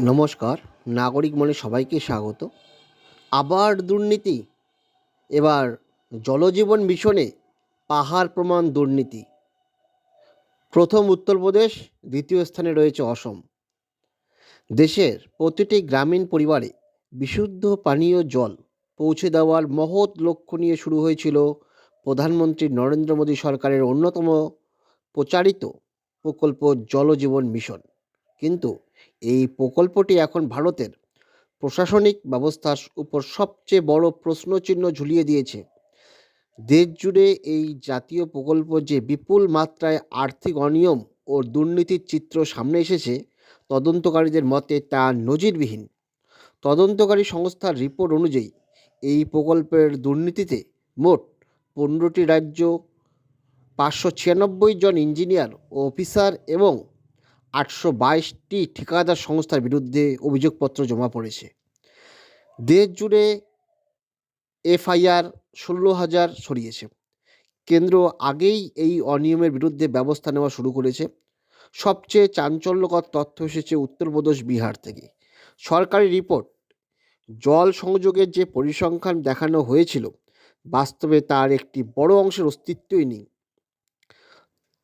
নমস্কার, নাগরিক মনে সবাইকে স্বাগত। আবার দুর্নীতি, এবার জলজীবন মিশনে পাহাড় প্রমাণ দুর্নীতি। প্রথম উত্তরপ্রদেশ, দ্বিতীয় স্থানে রয়েছে অসম। দেশের প্রতিটি গ্রামীণ পরিবারে বিশুদ্ধ পানীয় জল পৌঁছে দেওয়ার মহৎ লক্ষ্য নিয়ে শুরু হয়েছিল প্রধানমন্ত্রী নরেন্দ্র মোদী সরকারের অন্যতম প্রচারিত প্রকল্প জলজীবন মিশন। কিন্তু এই প্রকল্পটি এখন ভারতের প্রশাসনিক ব্যবস্থার উপর সবচেয়ে বড় প্রশ্নচিহ্ন ঝুলিয়ে দিয়েছে। দেশ জুড়ে এই জাতীয় প্রকল্প যে বিপুল মাত্রায় আর্থিক অনিয়ম ও দুর্নীতির চিত্র সামনে এসেছে তদন্তকারীদের মতে তা নজিরবিহীন। তদন্তকারী সংস্থার রিপোর্ট অনুযায়ী এই প্রকল্পের দুর্নীতিতে মোট পনেরোটি রাজ্য, পাঁচশো ছিয়ানব্বই জন ইঞ্জিনিয়ার ও অফিসার এবং আটশো বাইশটি ঠিকাদার সংস্থার বিরুদ্ধে অভিযোগপত্র জমা পড়েছে। দেশ জুড়ে এফআইআর ষোলো হাজার সরিয়েছে কেন্দ্র আগেই এই অনিয়মের বিরুদ্ধে ব্যবস্থা নেওয়া শুরু করেছে। সবচেয়ে চাঞ্চল্যকর তথ্য এসেছে উত্তরপ্রদেশ বিহার থেকে। সরকারি রিপোর্ট, জল সংযোগের যে পরিসংখ্যান দেখানো হয়েছিল, বাস্তবে তার একটি বড় অংশের অস্তিত্বই নেই।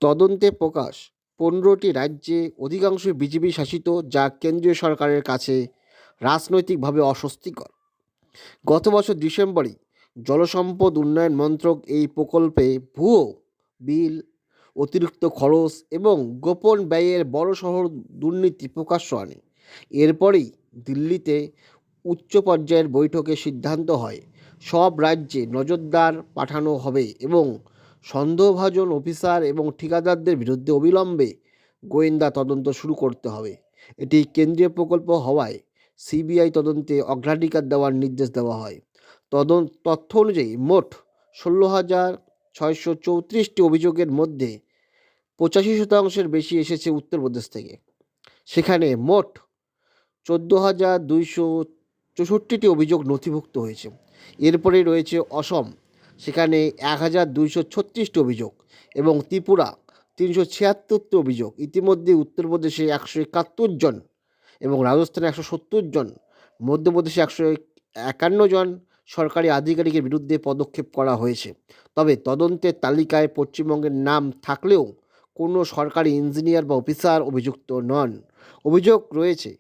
তদন্তে প্রকাশ পনেরোটি রাজ্যে অধিকাংশ বিজেপি শাসিত, যা কেন্দ্রীয় সরকারের কাছে রাজনৈতিকভাবে অস্বস্তিকর। গত বছর ডিসেম্বরে জলসম্পদ উন্নয়ন মন্ত্রক এই প্রকল্পে ভুয়ো বিল, অতিরিক্ত খরচ এবং গোপন ব্যয়ের বড় শহর দুর্নীতি প্রকাশ্য আনে। এরপরেই দিল্লিতে উচ্চ পর্যায়ের বৈঠকে সিদ্ধান্ত হয়। সব রাজ্যে নজরদার পাঠানো হবে এবং সন্দেহভাজন অফিসার এবং ঠিকাদারদের বিরুদ্ধে অবিলম্বে গোয়েন্দা তদন্ত শুরু করতে হবে। এটি কেন্দ্রীয় প্রকল্প হওয়ায় সিবিআই তদন্তে অগ্রাধিকার দেওয়ার নির্দেশ দেওয়া হয়। তদন্ত তথ্য অনুযায়ী মোট ষোলো হাজার ছয়শো চৌত্রিশটি অভিযোগের মধ্যে পঁচাশি শতাংশের বেশি এসেছে উত্তরপ্রদেশ থেকে। সেখানে মোট চোদ্দ হাজার দুইশো চৌষট্টিটি অভিযোগ নথিভুক্ত হয়েছে। এরপরেই রয়েছে অসম সেখানে এক হাজার দুইশো ছত্রিশটি অভিযোগ এবং ত্রিপুরা তিনশো ছিয়াত্তরটি অভিযোগ। ইতিমধ্যে উত্তরপ্রদেশে একশো একাত্তর জন এবং রাজস্থানে একশো সত্তর জন, মধ্যপ্রদেশে একশো একান্ন জন সরকারি আধিকারিকের বিরুদ্ধে পদক্ষেপ করা হয়েছে। তবে তদন্তের তালিকায় পশ্চিমবঙ্গের নাম থাকলেও কোনো সরকারি ইঞ্জিনিয়ার বা অফিসার অভিযুক্ত নন। অভিযোগ রয়েছে,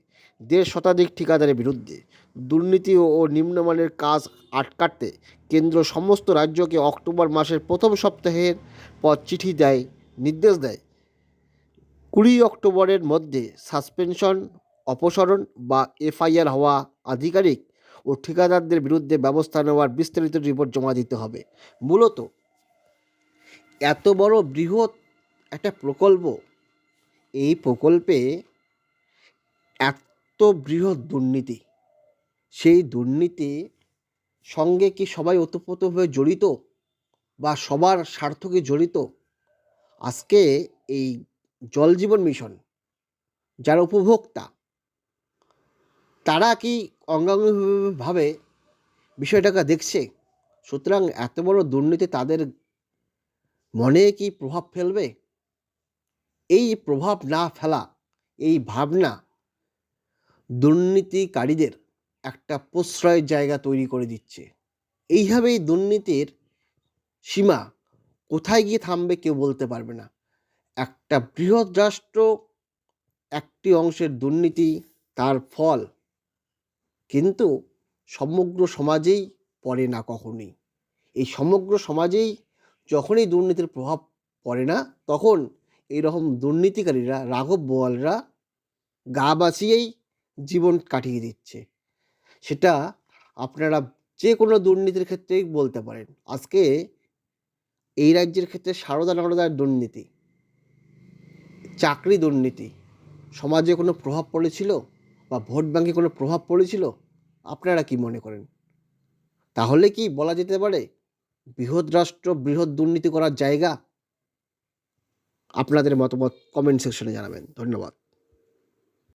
দেড় শতাধিক ঠিকাদারের বিরুদ্ধে। দুর্নীতি ও নিম্নমানের কাজ আটকাতে কেন্দ্র সমস্ত রাজ্যকে অক্টোবর মাসের প্রথম সপ্তাহের পর চিঠি দেয়, নির্দেশ দেয়। কুড়ি অক্টোবরের মধ্যে সাসপেনশন, অপসারণ বা এফআইআর হওয়া আধিকারিক ও ঠিকাদারদের বিরুদ্ধে ব্যবস্থা নেওয়ার বিস্তারিত রিপোর্ট জমা দিতে হবে। মূলত এত বড় বৃহৎ একটা প্রকল্প, এই প্রকল্পে এত বৃহৎ দুর্নীতি। সেই দুর্নীতি সঙ্গে কি সবাই ওতপ্রোতভাবে জড়িত? বা সবার স্বার্থকে জড়িত? আজকে এই জল জীবন মিশন, যারা উপভোক্তা, তারা কি অঙ্গাঙ্গিভাবে বিষয়টাকে দেখছে? সুতরাং এত বড় দুর্নীতি তাদের মনে কি প্রভাব ফেলবে? এই প্রভাব না ফেলা, এই ভাবনা দুর্নীতিকারীদের একটা প্রশ্রয়ের জায়গা তৈরি করে দিচ্ছে। এইভাবেই দুর্নীতির সীমা কোথায় গিয়ে থামবে কেউ বলতে পারবে না। একটা বৃহৎ রাষ্ট্র একটি অংশের দুর্নীতি তার ফল, কিন্তু সমগ্র সমাজেই পড়ে না কখনই। এই সমগ্র সমাজেই যখনই দুর্নীতির প্রভাব পড়ে না, তখন এই রকম দুর্নীতিকারীরা, রাঘব বোয়ালরা গা বাঁচিয়েই জীবন কাটিয়ে দিচ্ছে। সেটা আপনারা যে কোনো দুর্নীতির ক্ষেত্রেই বলতে পারেন। আজকে এই রাজ্যের ক্ষেত্রে সারদা নরদার দুর্নীতি, চাকরি দুর্নীতি, সমাজে কোনো প্রভাব পড়েছিল বা ভোট ব্যাঙ্কে কোনো প্রভাব পড়েছিল, আপনারা কি মনে করেন? তাহলে কি বলা যেতে পারে বৃহৎ রাষ্ট্র, বৃহৎ দুর্নীতি করার জায়গা? আপনাদের মতামত কমেন্ট সেকশনে জানাবেন। ধন্যবাদ।